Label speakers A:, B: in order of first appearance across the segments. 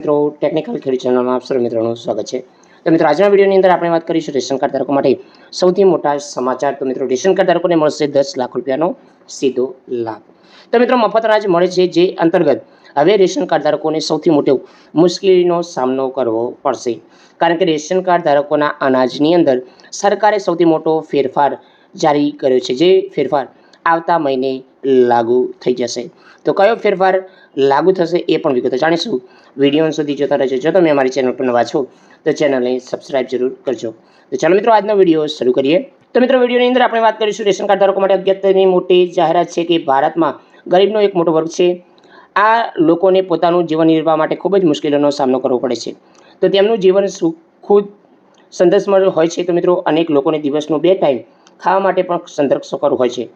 A: મિત્રો ટેકનિકલ ખેડૂત ચેનલમાં આપ સર્વ મિત્રોનું સ્વાગત છે. તો મિત્રો, આજના વિડીયોની અંદર આપણે વાત કરીશું રેશન કાર્ડ ધારકો માટે સૌથી મોટા સમાચાર. તો મિત્રો રેશન કાર્ડ ધારકોને મળશે દસ લાખ રૂપિયાનો સીધો લાભ. તો મિત્રો, મફત અનાજ મળે છે જે અંતર્ગત હવે રેશન કાર્ડ ધારકોને સૌથી મોટો મુશ્કેલીનો સામનો કરવો પડશે. કારણ કે રેશન કાર્ડ ધારકોના અનાજની અંદર સરકારે સૌથી મોટો ફેરફાર જારી કર્યો છે. જે ફેરફાર આવતા મહિને લાગુ થઈ જશે. તો કયો ફેરફાર લાગુ થશે એ પણ વિગતો જાણીશું. વીડિયો સુધી જોતા રહેજો. જો તમે અમારી ચેનલ પર નવા છો, તો ચેનલને સબસ્ક્રાઇબ જરૂર કરજો. તો ચાલો મિત્રો, આજનો વીડિયો શરૂ કરીએ. તો મિત્રો, વિડીયોની અંદર આપણે વાત કરીશું રેશન કાર્ડ ધારકો માટે અગત્યની મોટી જાહેરાત છે કે ભારતમાં ગરીબનો એક મોટો વર્ગ છે. આ લોકોને પોતાનું જીવન નિર્વાહ માટે ખૂબ જ મુશ્કેલીઓનો સામનો કરવો પડે છે. તો તેમનું જીવન ખુદ સંઘર્ષમય હોય છે તો મિત્રો, અનેક લોકોને દિવસનું બે ટાઈમ ખાવા માટે પણ સંઘર્ષ કરવો હોય છે.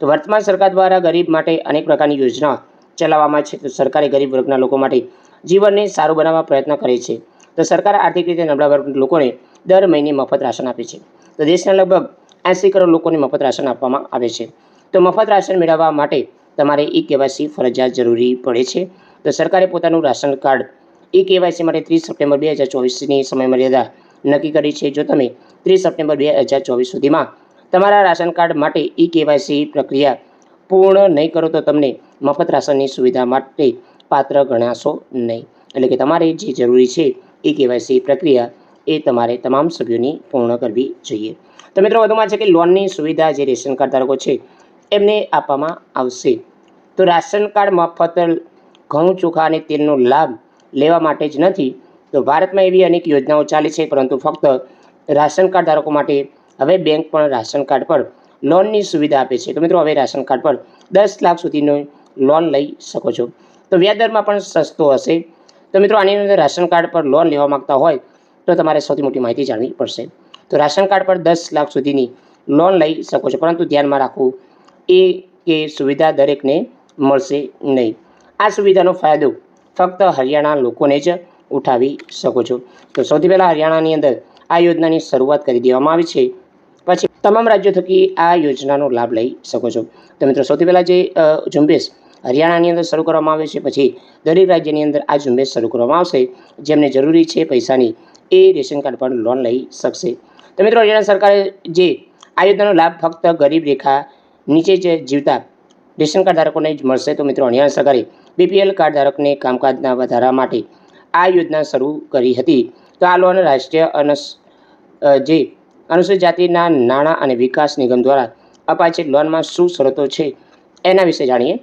A: તો વર્તમાન સરકાર દ્વારા ગરીબ માટે અનેક પ્રકારની યોજના ચલાવવામાં છે. તો સરકારે ગરીબ વર્ગના લોકો માટે જીવનને સારું બનાવવા પ્રયત્ન કરે છે. તો સરકાર આર્થિક રીતે નબળા વર્ગ લોકોને દર મહિને મફત રાશન આપે છે. તો દેશના લગભગ એંસી કરોડ લોકોને મફત રાશન આપવામાં આવે છે. તો મફત રાશન મેળવવા માટે તમારે ઈ કેવાયસી ફરજિયાત જરૂરી પડે છે. તો સરકારે પોતાનું રાશન કાર્ડ ઈ કેવાયસી માટે ત્રીસ સપ્ટેમ્બર બે હજાર ચોવીસની સમયમર્યાદા નક્કી કરી છે. જો તમે ત્રીસ સપ્ટેમ્બર બે હજાર ચોવીસ સુધીમાં તમારા રાશન કાર્ડ માટે ઈ કેવાયસી પ્રક્રિયા પૂર્ણ નહીં કરો તો તમને મફત રાશનની સુવિધા માટે પાત્ર ગણાશો નહીં. એટલે કે તમારે જે જરૂરી છે એ કેવાયસી પ્રક્રિયા એ તમારે તમામ સભ્યોની પૂર્ણ કરવી જોઈએ. તો મિત્રો, વધુમાં છે કે લોનની સુવિધા જે રેશન કાર્ડ ધારકો છે, એમને આપવામાં આવશે. તો રાશન કાર્ડ મફત ઘઉં, ચોખા અને તેલનો લાભ લેવા માટે જ નથી. તો ભારતમાં એવી અનેક યોજનાઓ ચાલે છે, પરંતુ ફક્ત રાશન કાર્ડ ધારકો માટે હવે બેંક પણ રાશન કાર્ડ પર લોનની સુવિધા આપે છે. તો મિત્રો, હવે રાશન કાર્ડ પર દસ લાખ સુધીનો લોન લઈ શકો છો. તો વ્યાજ દરમાં પણ સસ્તો હશે. તો મિત્રો, આની અંદર રાશન કાર્ડ પર લોન લેવા માગતા હોય તો તમારે સૌથી મોટી માહિતી જાણવી પડશે. તો રાશન કાર્ડ પર દસ લાખ સુધીની લોન લઈ શકો છો. પરંતુ ધ્યાનમાં રાખવું, એ કે સુવિધા દરેકને મળશે નહીં. આ સુવિધાનો ફાયદો ફક્ત હરિયાણા લોકોને જ ઉઠાવી શકો છો. તો સૌથી પહેલાં હરિયાણાની અંદર આ યોજનાની શરૂઆત કરી દેવામાં આવી છે. તમામ રાજ્યો થકી આ યોજનાનો લાભ લઈ શકો છો. તો મિત્રો, સૌથી પહેલાં જે ઝુંબેશ હરિયાણાની અંદર શરૂ કરવામાં આવે છે, પછી દરેક રાજ્યની અંદર આ ઝુંબેશ શરૂ કરવામાં આવશે, જેમને જરૂરી છે પૈસાની એ રેશન કાર્ડ પર લોન લઈ શકશે. તો મિત્રો, હરિયાણા સરકારે જે આ યોજનાનો લાભ ફક્ત ગરીબ રેખા નીચે જે જીવતા રેશન કાર્ડ ધારકોને જ મળશે. તો મિત્રો, હરિયાણા સરકારે બીપીએલ કાર્ડ ધારકને કામકાજના વધારા માટે આ યોજના શરૂ કરી હતી. તો આ લોન રાષ્ટ્રીય અને જે અનુસૂચિત જાતિના નાણાં અને વિકાસ નિગમ દ્વારા અપાય છે લોનમાં શું શરતો છે એના વિશે જાણીએ.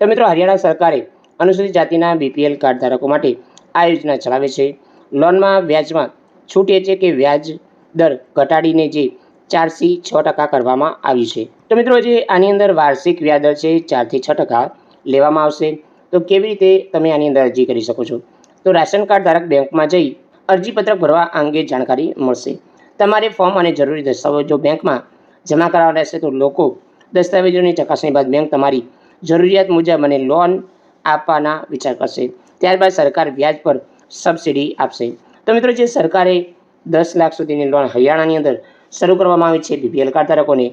A: તો મિત્રો, હરિયાણા સરકારે અનુસૂચિત જાતિના બીપીએલ કાર્ડ ધારકો માટે આ યોજના ચલાવે છે. લોનમાં વ્યાજમાં છૂટ એ છે કે વ્યાજ દર ઘટાડીને જે ચારથી છ ટકા કરવામાં આવ્યું છે. તો મિત્રો, જે આની અંદર વાર્ષિક વ્યાજ દર છે ચારથી છ ટકા લેવામાં આવશે. તો કેવી રીતે તમે આની અંદર અરજી કરી શકો છો? તો રાશન કાર્ડ ધારક બેંકમાં જઈ અરજીપત્રક ભરવા અંગે જાણકારી મળશે. તમારે ફોર્મ અને જરૂરી દસ્તાવેજો બેંકમાં જમા કરાવવા રહેશે તો લોકો દસ્તાવેજોની ચકાસણી બાદ બેંક તમારી જરૂરિયાત મુજબ અને લોન આપવાના વિચાર કરશે. ત્યારબાદ સરકાર વ્યાજ પર સબસિડી આપશે. તો મિત્રો, જે સરકારે દસ લાખ સુધીની લોન હરિયાણાની અંદર શરૂ કરવામાં આવી છે બીપીએલ કાર્ડ ધારકોને,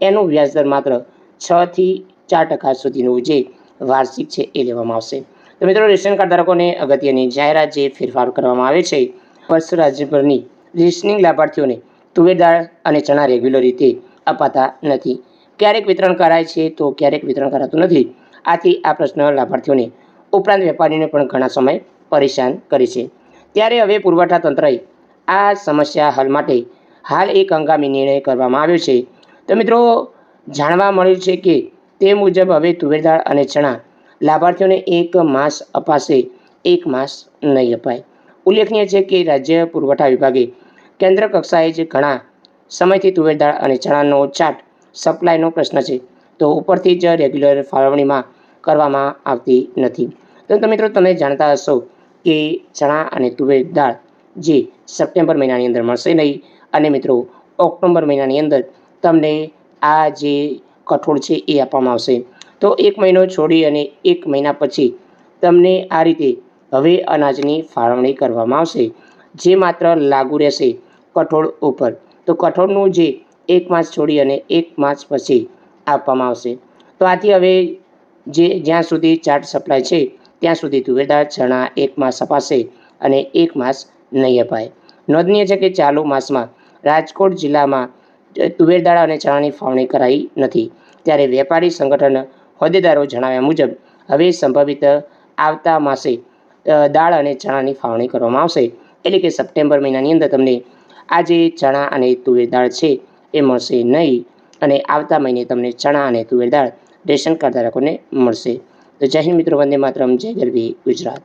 A: એનું વ્યાજ દર માત્ર છથી ચાર ટકા સુધીનું જે વાર્ષિક છે એ લેવામાં આવશે. તો મિત્રો, રેશન કાર્ડ ધારકોને અગત્યની જાહેરાત જે ફેરફાર કરવામાં આવે છે, વર્ષ રાજ્યભરની રેશનિંગ લાભાર્થીઓને તુવેર દાળ અને ચણા રેગ્યુલર રીતે અપાતા નથી. ક્યારેક વિતરણ કરાય છે તો ક્યારેક વિતરણ કરાતું નથી. આથી આ પ્રશ્ન લાભાર્થીઓને ઉપરાંત વેપારીઓને પણ ઘણા સમય પરેશાન કરે છે. ત્યારે હવે પુરવઠા તંત્રએ આ સમસ્યા હલ માટે હાલ એક હંગામી નિર્ણય કરવામાં આવ્યો છે. તો મિત્રો, જાણવા મળ્યું છે કે તે મુજબ હવે તુવેર દાળ અને ચણા લાભાર્થીઓને એક માસ અપાશે, એક માસ નહીં અપાય. ઉલ્લેખનીય છે કે રાજ્ય પુરવઠા વિભાગે કેન્દ્ર કક્ષાએ જે ઘણા સમયથી તુવેર દાળ અને ચણાનો ચાટ સપ્લાયનો પ્રશ્ન છે. તો ઉપરથી જ રેગ્યુલર ફાળવણીમાં કરવામાં આવતી નથી. તો મિત્રો, તમે જાણતા હશો કે ચણા અને તુવેર દાળ જે સપ્ટેમ્બર મહિનાની અંદર મળશે નહીં અને મિત્રો, ઓક્ટોબર મહિનાની અંદર તમને આ જે કઠોળ છે એ આપવામાં આવશે. તો એક મહિનો છોડી અને એક મહિના પછી તમને આ રીતે હવે અનાજની ફાળવણી કરવામાં આવશે. જે માત્ર લાગુ રહેશે કઠોળ ઉપર. તો કઠોળનું જે એક માસ છોડી અને એક માસ પછી આપવામાં આવશે. તો આથી હવે જે જ્યાં સુધી ચાર્ટ સપ્લાય છે, ત્યાં સુધી તુવેરદાર ચણા એક માસ અપાશે અને એક માસ નહીં અપાય. નોંધનીય છે કે ચાલુ માસમાં રાજકોટ જિલ્લામાં તુવેરદાળ અને ચણાની ફાવણી કરાઈ નથી. ત્યારે વેપારી સંગઠન હોદ્દેદારો જણાવ્યા મુજબ, હવે સંભવિત આવતા માસે દાળ અને ચણાની ફાવણી કરવામાં આવશે. એટલે કે સપ્ટેમ્બર મહિનાની અંદર તમને આ જે ચણા અને તુવેર દાળ છે એ મળશે નહીં. અને આવતા મહિને તમને ચણા અને તુવેર દાળ રેશન કાર્ડ ધારકોને મળશે. તો જય હિન્દ મિત્રો, વંદે માતરમ, જય ગરવી ગુજરાત.